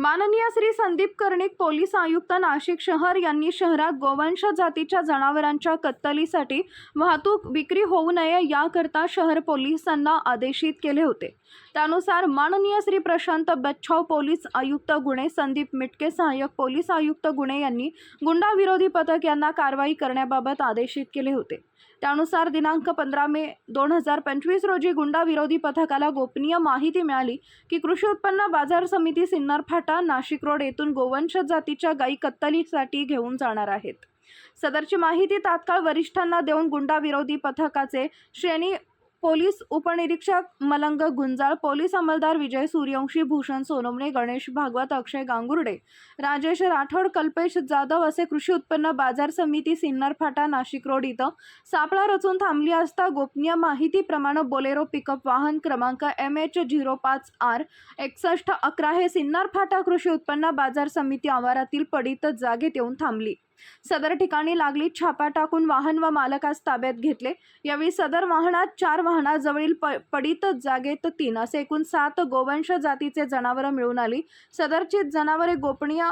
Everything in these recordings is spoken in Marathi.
माननीय श्री संदीप कर्णिक पोलीस आयुक्त नाशिक शहर यांनी शहरात गोवंश जातीच्या जनावरांच्या कत्तलीसाठी वाहतूक विक्री होऊ नये याकरता शहर पोलिसांना आदेशित केले होते. त्यानुसार माननीय श्री प्रशांत बच्छाव पोलीस आयुक्त गुणे संदीप मिटके सहाय्यक पोलीस आयुक्त गुणे यांनी गुंडाविरोधी पथक यांना कारवाई करण्याबाबत आदेशित केले होते. त्यानुसार दिनांक पंधरा मे दोन हजार पंचवीस रोजी गुंडाविरोधी पथकाला गोपनीय माहिती मिळाली की कृषी उत्पन्न बाजार समिती सिन्नर फाटा नाशिक रोड येथून गोवंश जातीच्या गायी कत्तलीसाठी घेऊन जाणार आहेत. सदरची माहिती तात्काळ वरिष्ठांना देऊन गुंडा विरोधी पथकाचे श्रेणी पोलीस उपनिरीक्षक मलंग गुंजाळ पोलीस अंमलदार विजय सूर्यवंशी भूषण सोनवणे गणेश भागवत अक्षय गांगुर्डे राजेश राठोड कल्पेश जाधव असे कृषी उत्पन्न बाजार समिती सिन्नर फाटा नाशिक रोड इथं सापळा रचून थांबली असता गोपनीय माहितीप्रमाणे बोलेरो पिकअप वाहन क्रमांक एम एच झिरो पाच आर एकसष्ट अकरा हे सिन्नर फाटा कृषी उत्पन्न बाजार समिती आवारातील पडीत जागेत येऊन थांबली. सदर ठिकाणी लागली छापा टाकून वाहन व मालकास ताब्यात घेतले. यावेळी सदर वाहनात चार वाहनाजवळील प पडीत जागेत तीन असे एकूण सात गोवंश जातीचे जनावरं मिळून आली. सदरची जनावरे गोपनीय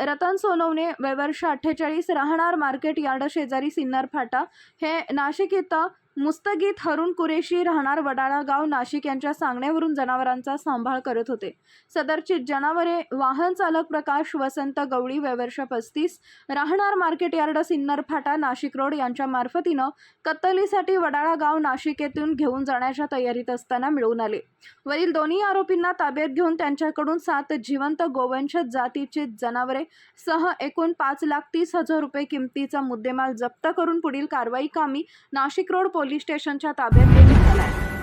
रतन सोनवणे वैवर्ष अठ्ठेचाळीस राहणार मार्केट यार्ड शेजारी सिन्नर फाटा. हे नाशिक इथं मुस्तगीत हरुण कुरेशी राहणार वडाळा गाव नाशिक यांच्या सांगण्यावरून जनावरांचा सांभाळ करत होते. सदरची जनावरे वाहन चालक प्रकाश वसंत गवळी वैवर्ष पस्तीस राहणार मार्केट यार्ड सिन्नर फाटा नाशिक रोड यांच्या मार्फतीनं कत्तलीसाठी वडाळा गाव नाशिक येथून घेऊन जाण्याच्या तयारीत असताना मिळून आले. वरील दोन्ही आरोपींना ताब्यात घेऊन त्यांच्याकडून सात जिवंत गोवंश जातीची जनावरे सह एकूण पाच लाख तीस हजार रुपये किमतीचा मुद्देमाल जप्त करून पुढील कारवाई कामी नाशिक रोड पोलीस स्टेशनच्या ताब्यात देण्यात आला आहे